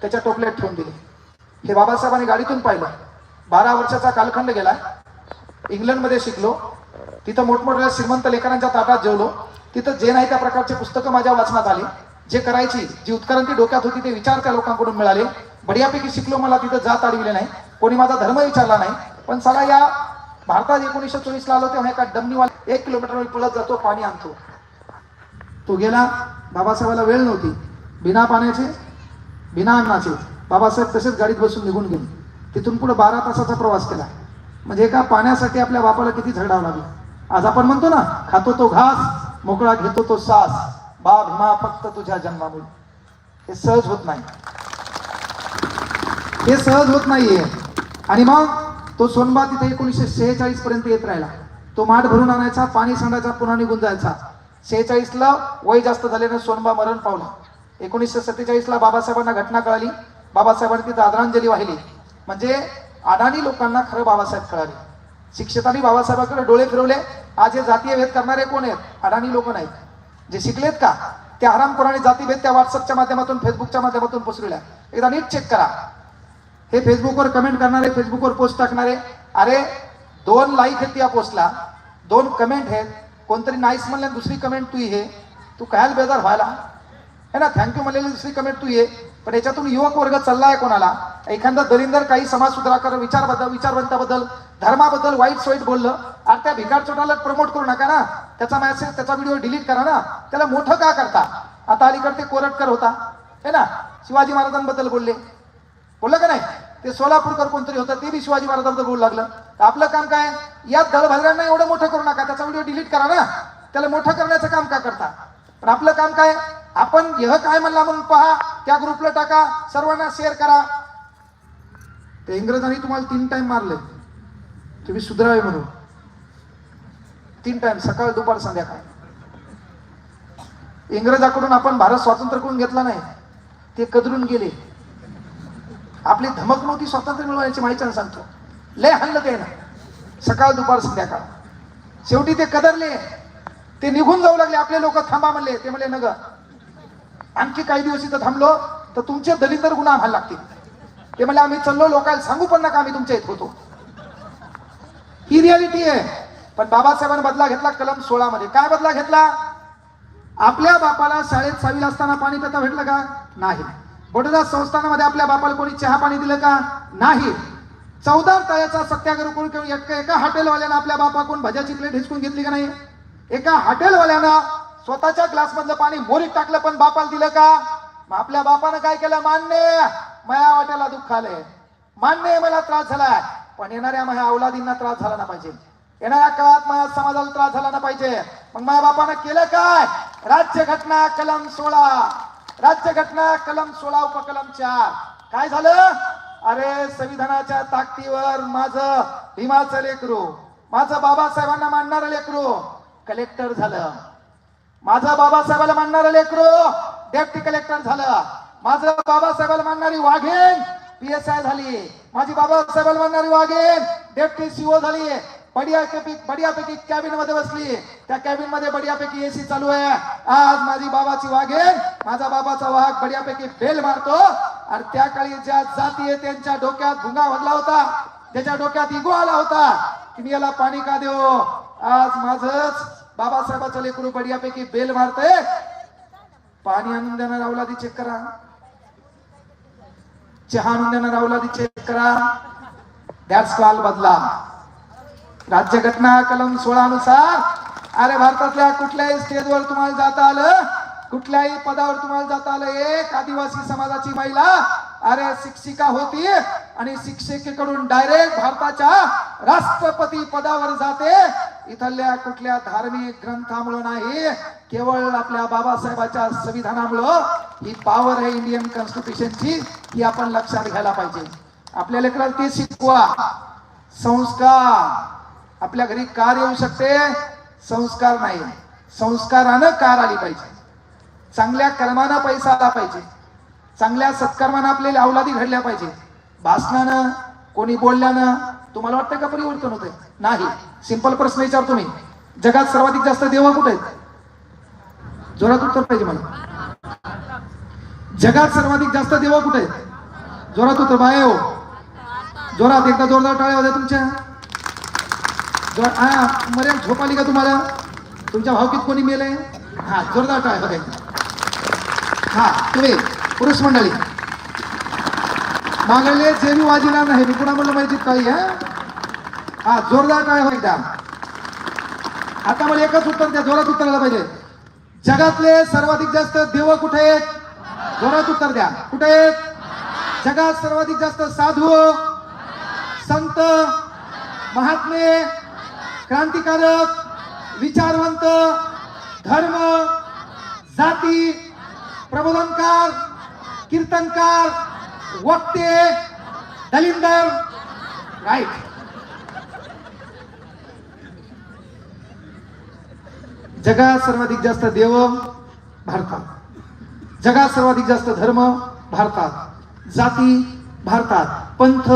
त्याच्या टोपल्यात ठेवून दिली. हे बाबासाहेबांनी गाडीतून पाहिलं. बारा वर्षाचा कालखंड गेला. इंग्लंडमध्ये शिकलो. तिथं मोठमोठ्या श्रीमंत लेखकांच्या ताटात जेवलो. तिथं जे नाही त्या प्रकारचे पुस्तकं माझ्या वाचनात आली. जे करायची जी उत्क्रांती डोक्यात होती ते विचार त्या लोकांकडून मिळाले. बढियापैकी शिकलो मला तिथं जात अडविले नाही. कोणी माझा धर्म विचारला नाही. पण सगळा या भारतात एकोणीसशे चोवीसला आलो तेव्हा एका डमनीवाला एक किलोमीटर पळत जातो पाणी आणतो. तो गेला. बाबासाहेबाला वेळ नव्हती. बिना पाण्याचे बिना अन्नाचे. बाबासाहेब तसेच गाडीत बसून निघून गेले. तिथून पुढे बारा तासाचा प्रवास केला. म्हणजे एका पाण्यासाठी आपल्या बापाला किती झगडावं लागलं. आज आपण म्हणतो ना खातो तो घास मोकळा घेतो तो सास. बाप मा फक्त तुझ्या जन्मामुळे. हे सहज होत नाही. हे सहज होत नाहीये. आणि मग तो सोनबा तिथे एकोणीसशे सेहेचाळीस पर्यंत येत राहिला. तो माठ भरून आणायचा पाणी सांडायचा पुन्हा निघून जायचा. सेहेचाळीसला वय जास्त झाल्यानं सोनबा मरण पावला. एकोणीसशे सत्तेचाळीसला बाबासाहेबांना घटना कळाली. बाबासाहेबांनी तिथं आदरांजली वाहिली. म्हणजे अडाणी लोकांना खरं बाबासाहेब कळाले. शिक्षकांनी बाबासाहेबांकडे डोळे फिरवले. आज हे जातीय भेद करणारे कोण आहेत? अडाणी लोक नाहीत. जे शिकलेत का? त्या हरामखोराने जातीभेद त्या व्हॉट्सअपच्या माध्यमातून फेसबुकच्या माध्यमातून पसरवल्या. एकदा नीट चेक करा. हे फेसबुकवर कमेंट करणारे फेसबुकवर पोस्ट टाकणारे अरे दोन लाईक आहेत या पोस्टला दोन कमेंट आहेत. कोणतरी नाईस म्हणले दुसरी कमेंट तू हे. तू कायल बेजार व्हायला? है ना थँक्यू म्हणलेली दुसरी कमेंट तू ये. पण याच्यातून युवक वर्ग चाललाय कोणाला? एखादा दलिंदर काही समाज सुधाराकर विचारबद्दल विचारवंताबद्दल धर्माबद्दल वाईट सोईट बोललं अरे त्या भिकार चोटाला प्रमोट करू नका ना. त्याचा मॅसेज त्याचा व्हिडिओ डिलीट करा ना. त्याला मोठं का करता? आता अलीकडे ते कोरटकर होता. है ना शिवाजी महाराजांबद्दल बोलले. बोललं का नाही? ते सोलापूरकर कोणतरी होतं ते बी शिवाजी महाराजांबद्दल बोलू लागलं. तर आपलं काम काय? या दळभद्रांना एवढं मोठं करू नका. त्याचा व्हिडिओ डिलीट करा ना. त्याला मोठं करण्याचं काम का करता? पण आपलं काम काय? आपण यह काय म्हणला म्हणून पहा त्या ग्रुपला टाका सर्वांना शेअर करा. ते इंग्रजांनी तुम्हाला तीन टाइम मारले. तुम्ही सुधरावे म्हणून. तीन टाइम सकाळ दुपार संध्याकाळ. इंग्रजाकडून आपण भारत स्वातंत्र्य करून घेतला नाही. ते कदरून गेले. आपली धमक नव्हती स्वातंत्र्य मिळवण्याची माहिती सांगतो. लय हल्लं ते ना. सकाळ दुपार संध्याकाळ. शेवटी ते कदरले. ते निघून जाऊ लागले. आपले लोक थांबा म्हणले. ते म्हणले नगर. आणखी काही दिवस इथं थांबलो तर तुमचे दलितर गुन्हा आम्हाला लागतील. ते म्हणजे आम्ही चाललो लोकांना सांगू पण नका आम्ही तुमच्या इथं होतो. ही रियालिटी आहे. पण बाबासाहेबांनी बदला घेतला कलम सोळा मध्ये काय बदला घेतला? आपल्या बापाला शाळेत सहावीला असताना पाणी पिता भेटलं का? नाही. बडोदा संस्थानामध्ये आपल्या बापाला कोणी चहा पाणी दिलं का? नाही. चौदा तळ्याचा सत्याग्रह करून एका एका हॉटेलवाल्यानं आपल्या बापाकडून भज्याची प्लेट हिचकून घेतली का नाही? एका हॉटेलवाल्यानं स्वतःच्या ग्लासमधलं पाणी मोरीत टाकलं पण बापाला दिलं का? मग आपल्या बापानं काय केलं? मान्य माया वाट्याला दुःख आलंय. मान्य मला त्रास झालाय. पण येणाऱ्या माझ्या औलादींना त्रास झाला ना पाहिजे. येणाऱ्या काळात माझ्या समाजाला त्रास झाला ना पाहिजे. मग माझ्या बापानं केलं काय? राज्य घटना कलम सोळा. राज्य घटना कलम सोळा उपकलम चार. काय झालं? अरे संविधानाच्या ताकदीवर माझं भीमाचं लेकरू माझं बाबासाहेबांना मानणारं लेकरू कलेक्टर झालं. माझा बाबासाहेबाला मानणारं लेकरू डेप्टी कलेक्टर झालं. माझं बाबासाहेबाला मानणारी वाघेन पी एस आय झाली. माझी बाबासाहेबाला मानणारी वाघेन डेप्टी सीओ झाली. बडियापैकी बडियापैकी कॅबिनमध्ये बसली. त्या कॅबिनमध्ये बडियापैकी एसी चालू आहे. आज माझी बाबाची वाघेन माझा बाबाचा वाघ बडियापैकी फेल मारतो. आणि त्या काळी ज्या जाती आहे त्यांच्या डोक्यात भुंगा भरला होता. त्याच्या डोक्यात इगो आला होता. की मी याला पाणी का देऊ? आज माझच बाबासाहेबाचं लेकरू बढियापैकी बेल मारतय. पाणी आणून देणार अवलादी चेक करा. चहा आणून देणार अवलादी चेक करा. त्याच काल बदला राज्यघटना कलम सोळा नुसार. अरे भारतातल्या कुठल्याही स्टेजवर तुम्हाला जाता आलं? कुठल्याही पदावर तुम्हाला जाता आलं? एक आदिवासी समाजाची महिला अरे शिक्षिका होती आणि शिक्षिकेकडून डायरेक्ट भारताच्या राष्ट्रपती पदावर जाते. इथल्या कुठल्या धार्मिक ग्रंथामुळं नाही केवळ आपल्या बाबासाहेबाच्या संविधानामुळं. ही पॉवर आहे इंडियन कॉन्स्टिट्यूशनची ही आपण लक्षात घ्यायला पाहिजे. आपल्या लेकराला ते शिकवा. संस्कार. आपल्या घरी कार येऊ शकते संस्कार नाही. संस्कारानं कार आली पाहिजे. चांगल्या कर्मानं पैसा आला पाहिजे. चांगल्या सत्कर्मानं आपल्याला अवलादी घडल्या पाहिजे भाषणानं कोणी बोलल्यानं तुम्हाला वाटतं का परिवर्तन होतंय? नाही. सिंपल प्रश्न विचारतो मी. जगात सर्वाधिक जास्त देव कुठे आहेत? जोरात उत्तर पाहिजे मला. जगात सर्वाधिक जास्त देव कुठे आहेत? जोरात उत्तर बाय हो जोरात एकदा जोरदार टाळ्या होत्या तुमच्या. जोर हा झोप आली का तुम्हाला? तुमच्या भावकीत कोणी मेलंय? हा जोरदार टाळ्या होत्या हा तुम्ही. पुरुष मंडळी मागले जेवी वाजिला नाही मी पुन्हा म्हणलं माहिती काही हा हा जोरदार काय हो एकदा? आता मला एकच उत्तर द्या जोरात उत्तर द्यायला पाहिजे. जगातले सर्वाधिक जास्त देव कुठे आहेत? जोरात उत्तर द्या. कुठे आहेत? जगात सर्वाधिक जास्त साधू संत महात्मे क्रांतिकारक विचारवंत धर्म जाती प्रबोधनकार कीर्तनकार वक्ते दलिंदर राईट. जगात सर्वाधिक जास्त देव भारतात. जगात सर्वाधिक जास्त धर्म भारतात. जाती भारतात. पंथ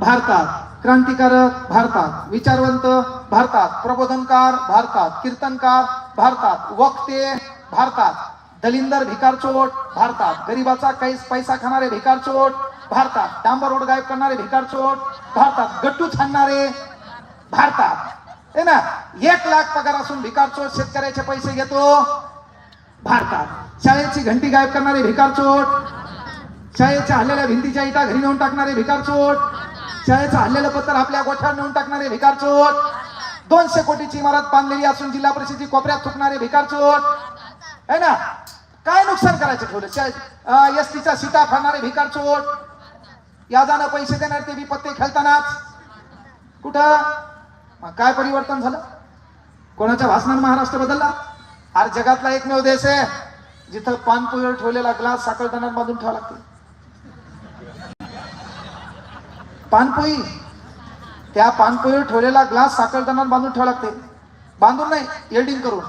भारतात. क्रांतिकारक भारतात. विचारवंत भारतात. प्रबोधनकार भारतात. कीर्तनकार भारतात. वक्ते भारतात. दलिंदर भिकारचोट भारतात गरीबाचा कैस पैसा खाणारे भिकारचोट भारतात डांबर रोड गायब करणारे भिकारचोट भारतात गट्टू छाणणारे भारतात. है ना एक लाख पगार असून भिकारचोट शेतकऱ्याचे पैसे घेतो. भारतात शाळेची घंटी गायब करणारे भिकारचोट शाळेच्या हल्लेल्या भिंतीच्या इटा घरी नेऊन टाकणारे भिकारचोट शाळेचं हल्लेलं पत्र आपल्या गोठ्यावर नेऊन टाकणारे भिकारचोट दोनशे कोटीची इमारत बांधलेली असून जिल्हा परिषदेची कोपऱ्यात थुकणारे भिकारचोट है ना? काय नुकसान करायचं ठेवलं? एस टीच्या सीटा फाडणारे भिकारचोट याजानं पैसे देणार ते बी पत्ते खेळतानाच. कुठं? मग काय परिवर्तन झालं? कोणाच्या भाषणानं महाराष्ट्र बदलला? अरे जगातला एकमेव देश आहे जिथं पानपोईवर ठेवलेला ग्लास साखळदानात बांधून ठेवा लागते. पानपोई त्या पानपोईवर ठेवलेला ग्लास साखळदानात बांधून ठेवा लागते. बांधून नाही एल्डिंग करून.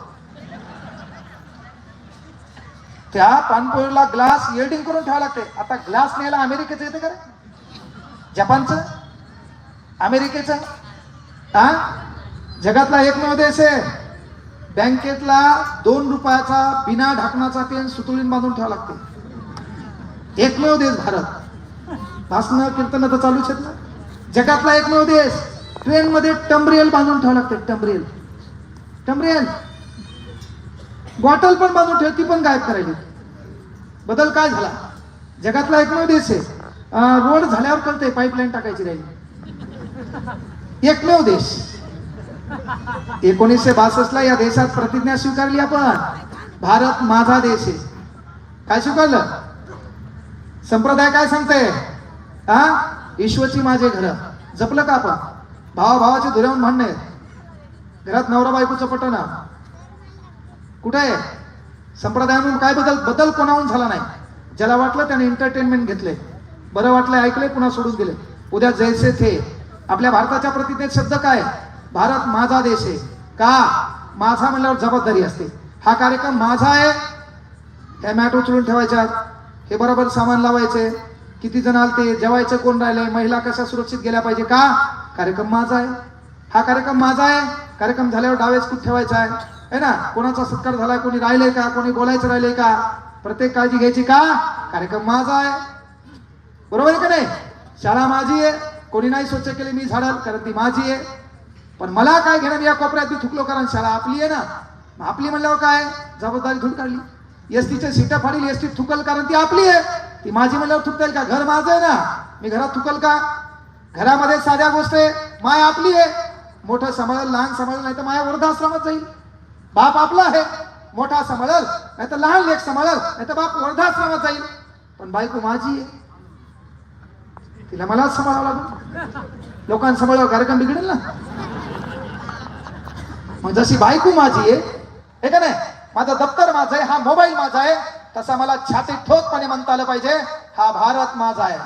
त्या पानपोळीला ग्लास येल्डिंग करून ठेवा लागते. आता ग्लास न्यायला अमेरिकेचं येते का जपानचं? अमेरिकेचं? हा जगातला एकमेव देश आहे. बँकेतला दोन रुपयाचा बिना ढाकणाचा पेन सुतुळीन बांधून ठेवा लागते. एकमेव देश भारत. भाषण कीर्तन तर चालूच आहेत ना. जगातला एकमेव देश. ट्रेनमध्ये टमरेल बांधून ठेवा लागते टमरेल टमरेल बॉटल पण बांधून ठेव ती पण गायब करायली बदल काय झाला? जगातला एकमेव देश आहे. रोड झाल्यावर कळते पाईपलाईन टाकायची राहिली. एकमेव देश. एकोणीसशे बासष्ट ला या देशात प्रतिज्ञा स्वीकारली आपण. भारत माझा देश आहे. काय स्वीकारलं? संप्रदाय काय सांगते हा ईश्वरची माझे घर. जपलं का आपण? भावा भावाचे धुऱ्याहून भांडणे घरात नवरा बायकोचं पटना कुठे आहे? संप्रदायातून काय बदल बदल कोणाहून झाला नाही. ज्याला वाटलं त्याने एंटरटेनमेंट घेतले. बरं वाटलं ऐकले पुन्हा सोडून गेले. उद्या जैसे थे. आपल्या भारताच्या प्रतिज्ञेत शब्द काय? भारत माझा देश आहे. का? माझा म्हणल्यावर जबाबदारी असते. हा कार्यक्रम माझा आहे. त्या मॅट उचलून ठेवायच्या हे बरोबर सामान लावायचे. किती जण आलते? जेवायचं कोण राहिले महिला कशा सुरक्षित गेल्या पाहिजे? का? कार्यक्रम माझा आहे. हा कार्यक्रम माझा आहे. कार्यक्रम झाल्यावर डावेच कुठ ठेवायचा आहे? आहे ना? कोणाचा सत्कार झाला कोणी राहिलंय का? कोणी बोलायचं राहिलंय का? प्रत्येक काळजी घ्यायची का? कार्यक्रम माझा आहे. बरोबर आहे का नाही? शाळा माझी आहे. कोणी नाही स्वच्छ केली मी झाडाल कारण ती माझी आहे. पण मला काय घेणार या कोपऱ्यात मी थुकलो कारण शाळा आपली आहे ना. मग आपली म्हणल्यावर काय? जबाबदारी धुन काढली. एस टीच्या सीटा फाडील एस टी थुकल कारण ती आपली आहे. ती माझी म्हणल्यावर थुकता येईल का? घर माझं आहे ना. मी घरात थुकल का? घरामध्ये साध्या गोष्ट आहे माय आपली आहे. मोठं सांभाळल लहान सांभाळल नाही तर माया वृद्धाश्रमात जाईल. बाप आपला आहे. मोठा सांभाळल नाही तर लहान लेख सांभाळल नाही तर बाप वर्धाश्रमात जाईल. पण बायको माझी आहे. तिला मलाच सांभाळावं लागेल. लोकांसमोर कार्यक्रम बिघडेल ना. मग जशी बायको माझी आहे हे का नाही? माझं दप्तर माझं आहे हा मोबाईल माझा आहे. तसा मला छाती ठोकपणे म्हणता आलं पाहिजे हा भारत माझा आहे.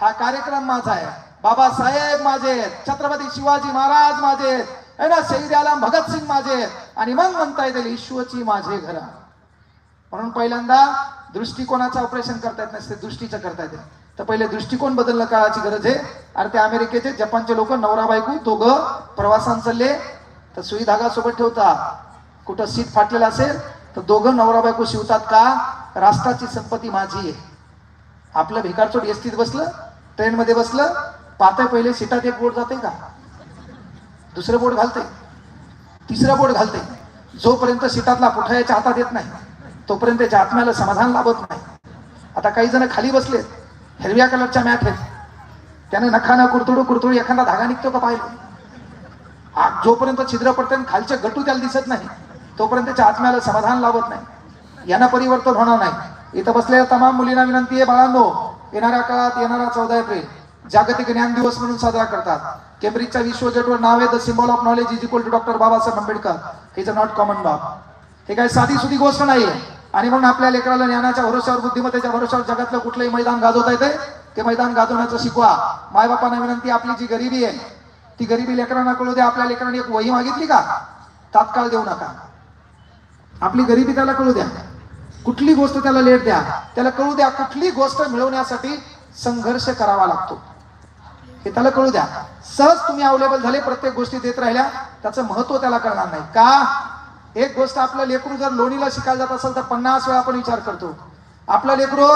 हा कार्यक्रम माझा आहे. बाबासाहेब माझे आहेत. छत्रपती शिवाजी महाराज माझे आहेत. है ना शहीद आलम भगतसिंग माझे आणि मग म्हणता येतील ईश्वची माझे घर. म्हणून पहिल्यांदा दृष्टिकोनाचं ऑपरेशन करता येत नसते दृष्टीचं करता येते. तर पहिले दृष्टिकोन बदलणं काळाची गरज आहे. अरे ते अमेरिकेचे जपानचे लोक नवरा बायको दोघं प्रवासान चालले. तर सुई धागा सोबत ठेवता. कुठं सीट फाटलेलं असेल तर दोघं नवरा बायको शिवतात का? राष्ट्राची संपत्ती माझी आहे. आपलं भिकारचोट एसटीत बसलं ट्रेनमध्ये बसलं पाहता पहिले सीटात एक बोट जाते का? दुसरं बोट घालते तिसरं बोट घालते जोपर्यंत सीटातला पुठा याच्या हातात येत नाही तोपर्यंत त्याच्या आत्म्याला समाधान लाभत नाही. आता काही जण खाली बसलेत हिरव्या कलरच्या मॅट आहेत. त्याने नखानं कुरतुडू कुरतुडू एखादा धागा निघतो का पाहिलं आ- जोपर्यंत छिद्र पडते आणि खालचे गटू त्याला दिसत नाही तोपर्यंत त्याच्या आत्म्याला समाधान लाभत नाही. यांना परिवर्तन होणार नाही. इथं बसलेल्या तमाम मुलींना विनंती आहे बाळांनो येणाऱ्या काळात येणारा चौदा एप्रिल. जागतिक ज्ञान दिवस म्हणून साजरा करतात. केम्ब्रिजच्या विश्वजटवर नाव आहे the symbol of knowledge is equal to doctor Babasaheb Ambedkar. Is a not common बाब. हे काही साधी सुधी गोष्ट नाही आणि म्हणून आपल्या लेकराला ज्ञानाच्या भरोशावर बुद्धिमत्तेच्या भरोशावर जगातलं कुठलंही मैदान गाजवता येते ते मैदान गाजवण्याचं शिकवा. मायबापांना विनंती आपली जी गरिबी आहे ती गरिबी लेकरांना कळू द्या आपल्या लेकरांनी एक वही मागितली का? तात्काळ देऊ नका. आपली गरिबी त्याला कळू द्या. कुठली गोष्ट त्याला लेट द्या. त्याला कळू द्या कुठली गोष्ट मिळवण्यासाठी संघर्ष करावा लागतो. हे त्याला कळू द्या. सहज तुम्ही अवेलेबल झाले प्रत्येक गोष्टी देत राहिल्या त्याचं महत्त्व त्याला कळणार नाही. का? एक गोष्ट आपलं लेकरू जर लोणीला शिकायला जात असेल तर पन्नास वेळा आपण विचार करतो. आपलं लेकरू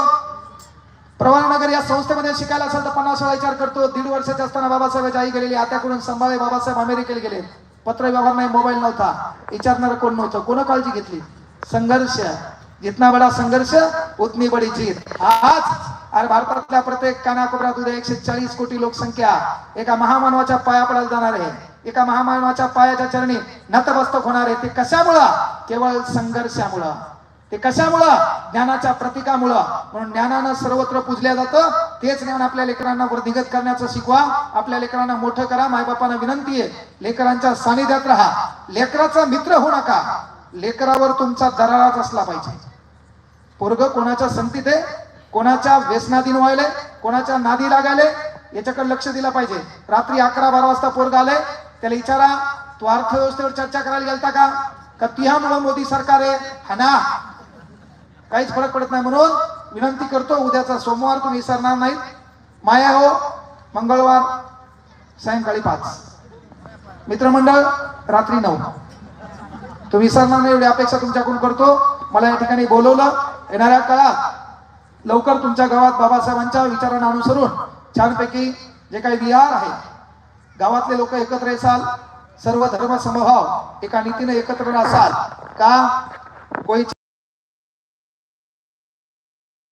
प्रवाळनगर या संस्थेमध्ये शिकायला असेल तर पन्नास वेळा विचार करतो. दीड वर्षाचे असताना बाबासाहेब आई गेलेली आत्याकडून संभाळे बाबासाहेब अमेरिकेला गेले. पत्र व्यवहार नाही मोबाईल नव्हता. विचारणार कोण नव्हतं? कोण काळजी घेतली? संघर्ष. जितना बडा संघर्ष उतनी बडी जीत. आज अरे भारतातल्या प्रत्येक कानाकोपऱ्यात उद्या एकशे चाळीस कोटी लोकसंख्या. एका महामानवाच्या पाया पडायला जाणार आहे. एका महामानवाच्या पायाच्या चरणी नतमस्तक होणार आहे. ते कशामुळं? केवळ संघर्षामुळं. ते कशामुळं? ज्ञानाच्या प्रतीकामुळं. म्हणून ज्ञानानं सर्वत्र पूजल्या जातं. तेच ज्ञान आपल्या लेकरांना वृद्धिगत करण्याचं शिकवा. आपल्या लेकरांना मोठं करा. मायबापांना विनंती आहे. लेकरांच्या सानिध्यात राहा. लेकराचा मित्र होऊ नका. लेकरावर तुमचा दराराच असला पाहिजे. पोरग कोणाच्या संगतीत आहे? कोणाच्या व्यसनाधीन व्हायले कोणाच्या नादी लागायले याच्याकडे लक्ष दिलं पाहिजे. रात्री अकरा बारा वाजता पोरग आलंय त्याला विचारा तू अर्थव्यवस्थेवर चर्चा करायला गेलता का? का तुझ्यामुळं मोदी सरकार आहे? हा ना काहीच फरक पडत नाही म्हणून विनंती करतो उद्याचा सोमवार तुम्ही विसरणार नाही. माया हो मंगळवार सायंकाळी पाच. मित्रमंडळ रात्री नऊ. तुम्ही विसरणार नाही एवढी अपेक्षा तुमच्याकडून करतो. मला या ठिकाणी बोलवलं येणाऱ्या काळात लवकर तुमच्या गावात बाबासाहेबांच्या विचारांना अनुसरून छानपैकी जे काही विहार आहे गावातले लोक एकत्र येसाल सर्व धर्म समभाव एका नीतीने एकत्र असाल का कोई